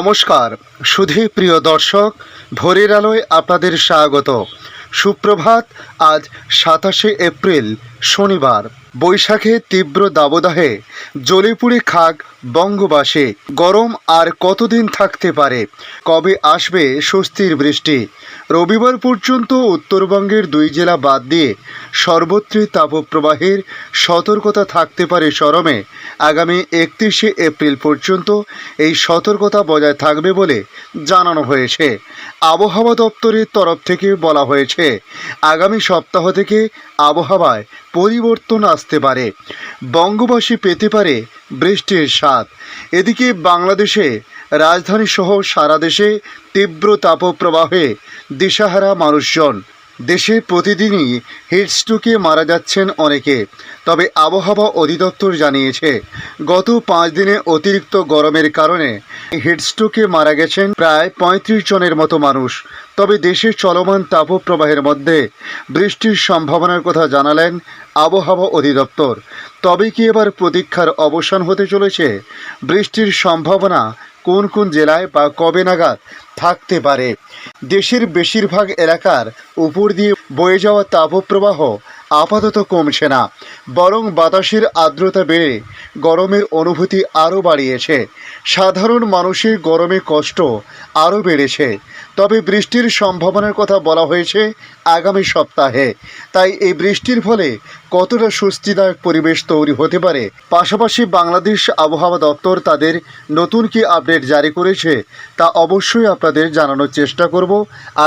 নমস্কার সুধী প্রিয় দর্শক ভোরের আলোয় আপনাদের স্বাগত। সুপ্রভাত আজ সাতাশে এপ্রিল শনিবার, বৈশাখে তীব্র দাবদাহে জ্বলে পুড়ে খাক বঙ্গবাসী গরম আর কতদিন থাকতে পারে? কবে আসবে স্বস্তির বৃষ্টি? রবিবার পর্যন্ত উত্তরবঙ্গের দুই জেলা বাদ দিয়ে সর্বত্রই তাপপ্রবাহের সতর্কতা থাকতে পারে সরমে। আগামী একত্রিশে এপ্রিল পর্যন্ত এই সতর্কতা বজায় থাকবে বলে জানানো হয়েছে। আবহাওয়া দপ্তরের তরফ থেকে বলা হয়েছে, আগামী সপ্তাহ থেকে আবহাওয়ায় পরিবর্তন আসতে পারে। বঙ্গবাসী পেতে পারে বৃষ্টির স্বাদ। এদিকে বাংলাদেশে রাজধানীসহ সারা দেশে তীব্র তাপপ্রবাহে দিশাহারা মানুষজন। দেশে প্রতিদিনই হিটস্ট্রোকে মারা যাচ্ছেন অনেকে, তবে আবহাওয়া অধিদপ্তর জানিয়েছে, গত পাঁচ দিনে অতিরিক্ত গরমের কারণে হিটস্ট্রোকে মারা গেছেন প্রায় পঁয়ত্রিশ জনের মতো মানুষ। তবে দেশে চলমান তাপপ্রবাহের মধ্যে বৃষ্টির সম্ভাবনার কথা জানালেন আবহাওয়া অধিদপ্তর। তবে কি এবার প্রতীক্ষার অবসান হতে চলেছে? বৃষ্টির সম্ভাবনা কোন কোন জেলায় বা কবে নাগাদ থাকতে পারে? দেশের বেশিরভাগ এলাকার উপর দিয়ে বয়ে যাওয়া তাপপ্রবাহ আপাতত কমছে না। বরং বাতাসের আর্দ্রতা বেড়ে গরমের অনুভূতি আরও বাড়িয়েছে। সাধারণ মানুষের গরমে কষ্ট আরও বেড়েছে। তবে বৃষ্টির সম্ভাবনার কথা বলা হয়েছে আগামী সপ্তাহে। তাই এই বৃষ্টির ফলে কতটা স্বস্তিদায়ক পরিবেশ তৈরি হতে পারে, পাশাপাশি বাংলাদেশ আবহাওয়া দপ্তর তাদের নতুন কি আপডেট জারি করেছে তা অবশ্যই আপনাদের জানানোর চেষ্টা করব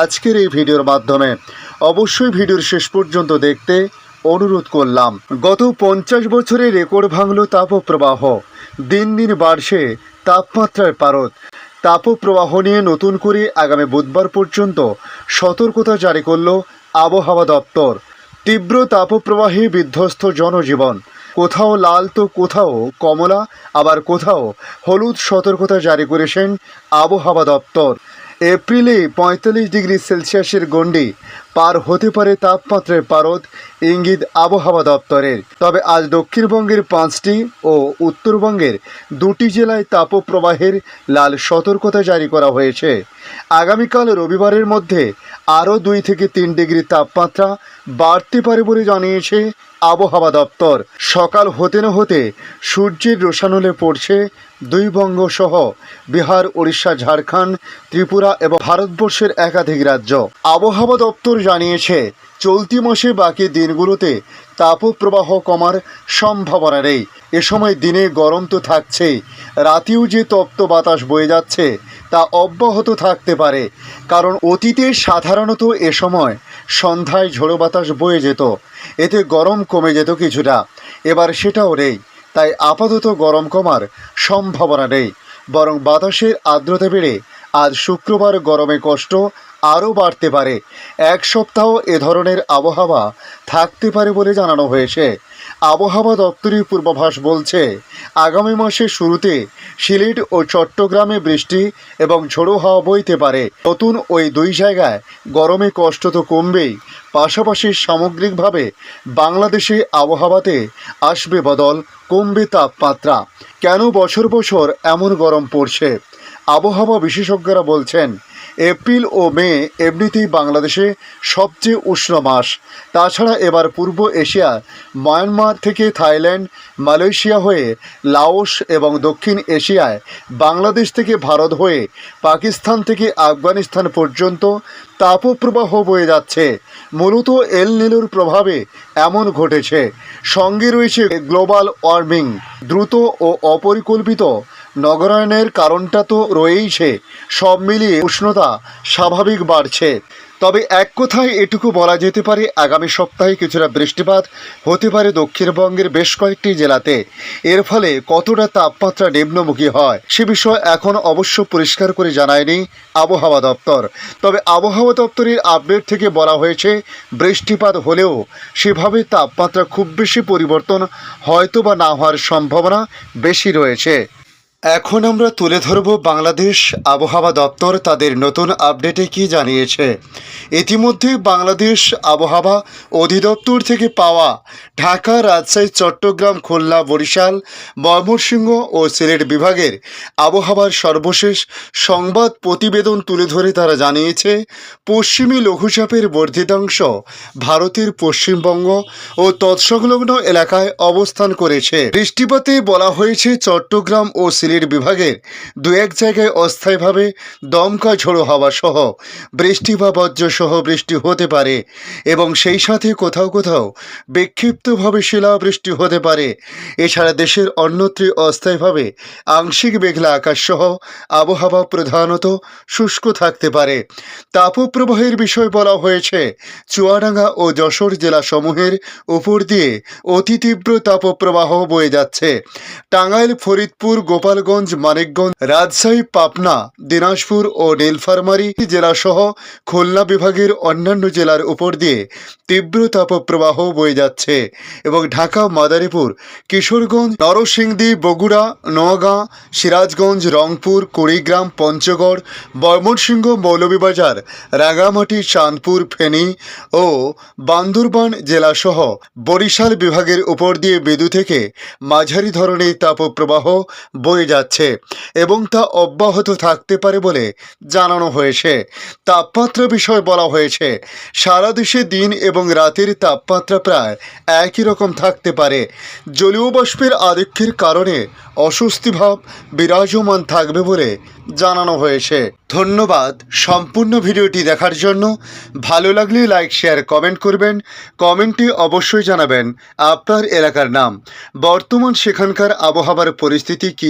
আজকের এই ভিডিওর মাধ্যমে। অবশ্যই ভিডিওর শেষ পর্যন্ত দেখতে অনুরোধ করলাম। গত পঞ্চাশ বছরে রেকর্ড ভাঙল তাপপ্রবাহ। দিন দিন বাড়ছে তাপমাত্রার পারদ। তাপপ্রবাহ নিয়ে নতুন করে আগামী বুধবার পর্যন্ত সতর্কতা জারি করল আবহাওয়া দপ্তর। তীব্র তাপপ্রবাহে বিধ্বস্ত জনজীবন। কোথাও লাল তো কোথাও কমলা, আবার কোথাও হলুদ সতর্কতা জারি করেছেন আবহাওয়া দপ্তর। এপ্রিলে পঁয়তাল্লিশ ডিগ্রি সেলসিয়াসের গণ্ডি পার হতে পারে তাপমাত্রার পারদ, ইঙ্গিত আবহাওয়া দপ্তরের। তবে আজ দক্ষিণবঙ্গের পাঁচটি ও উত্তরবঙ্গের দুটি জেলায় তাপপ্রবাহের লাল সতর্কতা জারি করা হয়েছে। আগামীকাল রবিবারের মধ্যে আরও দুই থেকে তিন ডিগ্রি তাপমাত্রা বাড়তে পারে বলে জানিয়েছে আবহাওয়া দপ্তর। সকাল হতে না হতে সূর্যের রোশানলে পড়ছে দুই বঙ্গ সহ বিহার, ওড়িশা, ঝাড়খণ্ড, ত্রিপুরা এবং ভারতবর্ষের একাধিক রাজ্য। আবহাওয়া দপ্তর জানিয়েছে, চলতি মাসে বাকি দিনগুলোতে তাপপ্রবাহ কমার সম্ভাবনা নেই। এ সময় দিনে গরম তো থাকছেই। রাতেও যে তপ্ত বাতাস বয়ে যাচ্ছে তা অব্যাহত থাকতে পারে। কারণ অতীতে সাধারণত এ সময় সন্ধ্যায় ঝোড়ো বাতাস বয়ে যেত। এতে গরম কমে যেত কিছুটা। এবার সেটাও নেই, তাই আপাতত গরম কমার সম্ভাবনা নেই, বরং বাতাসের আর্দ্রতা বেড়ে আজ শুক্রবার গরমে কষ্ট আরও বাড়তে পারে। এক সপ্তাহ এ ধরনের আবহাওয়া থাকতে পারে বলে জানানো হয়েছে। আবহাওয়া দপ্তরের পূর্বাভাস বলছে, আগামী মাসের শুরুতে সিলেট ও চট্টগ্রামে বৃষ্টি এবং ঝোড়ো হাওয়া বইতে পারে। নতুন ওই দুই জায়গায় গরমে কষ্ট তো কমবেই। পাশাপাশি সামগ্রিকভাবে বাংলাদেশে আবহাওয়াতে আসবে বদল, কমবে তাপমাত্রা। কেন বছর বছর এমন গরম পড়ছে? আবহাওয়া বিশেষজ্ঞরা বলছেন, এপ্রিল ও মে এমনিতেই বাংলাদেশে সবচেয়ে উষ্ণ মাস। তাছাড়া এবার পূর্ব এশিয়া, মায়ানমার থেকে থাইল্যান্ড, মালয়েশিয়া হয়ে লাওস এবং দক্ষিণ এশিয়ায় বাংলাদেশ থেকে ভারত হয়ে পাকিস্তান থেকে আফগানিস্তান পর্যন্ত তাপপ্রবাহ বয়ে যাচ্ছে। মূলত এল নিলোর প্রভাবে এমন ঘটেছে। সঙ্গে রয়েছে গ্লোবাল ওয়ার্মিং। দ্রুত ও অপরিকল্পিত নগরায়নের কারণটা তো রয়েইছে সব মিলিয়ে উষ্ণতা স্বাভাবিক বাড়ছে। তবে এক কথায় এটুকু বলা যেতে পারে, আগামী সপ্তাহে কিছুটা বৃষ্টিপাত হতে পারে দক্ষিণবঙ্গের বেশ কয়েকটি জেলাতে। এর ফলে কতটা তাপমাত্রা নিম্নমুখী হয় সে বিষয়ে এখন অবশ্য পরিষ্কার করে জানায়নি আবহাওয়া দপ্তর। তবে আবহাওয়া দপ্তরের আপডেট থেকে বলা হয়েছে, বৃষ্টিপাত হলেও সেভাবে তাপমাত্রা খুব বেশি পরিবর্তন হয়তো বা না হওয়ার সম্ভাবনা বেশি রয়েছে। এখন আমরা তুলে ধরব বাংলাদেশ আবহাওয়া দপ্তর তাদের নতুন আপডেটে কি জানিয়েছে। ইতিমধ্যে বাংলাদেশ আবহাওয়া অধিদপ্তর থেকে পাওয়া ঢাকা, রাজশাহী, চট্টগ্রাম, খুলনা, বরিশাল, ময়মনসিংহ ও সিলেট বিভাগের আবহাওয়ার সর্বশেষ সংবাদ প্রতিবেদন তুলে ধরে তারা জানিয়েছে, পশ্চিমী লঘুচাপের বর্ধিতাংশ ভারতের পশ্চিমবঙ্গ ও তৎসংলগ্ন এলাকায় অবস্থান করেছে। বৃষ্টিপাতে বলা হয়েছে, চট্টগ্রাম ও সিলেট বিভাগের দু এক জায়গায় অস্থায়ীভাবে দমকা ঝোড়ো হাওয়া সহ বৃষ্টি বা বজ্র সহ বৃষ্টি হতে পারে এবং সেই সাথে কোথাও কোথাও বিক্ষিপ্তভাবে শিলাবৃষ্টি হতে পারে। এছাড়া দেশের অন্যত্র অস্থায়ীভাবে আংশিক মেঘলা আকাশ সহ আবহাওয়া প্রধানত শুষ্ক থাকতে পারে। তাপপ্রবাহের বিষয় বলা হয়েছে, চুয়াডাঙ্গা ও যশোর জেলাসমূহের উপর দিয়ে অতি তীব্র তাপপ্রবাহ বয়ে যাচ্ছে। টাঙ্গাইল, ফরিদপুর গোপালগঞ্জ, মানিকগঞ্জ, রাজশাহী, পাবনা, দিনাজপুর ও নীলফারমারী জেলাসহ খুলনা বিভাগের অন্যান্য জেলার উপর দিয়ে তীব্র তাপপ্রবাহ বয়ে যাচ্ছে এবং ঢাকা, মাদারীপুর, কিশোরগঞ্জ, নরসিংদী, বগুড়া, নওগাঁ, সিরাজগঞ্জ, রংপুর, কুড়িগ্রাম, পঞ্চগড় ময়মনসিংহ মৌলভীবাজার রাঙামাটি চাঁদপুর, ফেনী ও বান্দরবান জেলাসহ বরিশাল বিভাগের উপর দিয়ে বেদু থেকে মাঝারি ধরনের তাপপ্রবাহ বয়ে যাচ্ছে এবং তা অব্যাহত থাকতে পারে বলে জানানো হয়েছে। তাপমাত্রা বিষয় বলা হয়েছে, সারা দেশে দিন এবং রাতের তাপমাত্রা প্রায় একই রকম থাকতে পারে। জলীয় বাষ্পের আধিক্যের কারণে অস্বস্তিভাব বিরাজমান থাকবে বলে জানানো হয়েছে। ধন্যবাদ সম্পূর্ণ ভিডিওটি দেখার জন্য। ভালো লাগলে লাইক, শেয়ার, কমেন্ট করবেন। কমেন্টে অবশ্যই জানাবেন আপনার এলাকার নাম। বর্তমান সেখানকার আবহাওয়ার পরিস্থিতি কি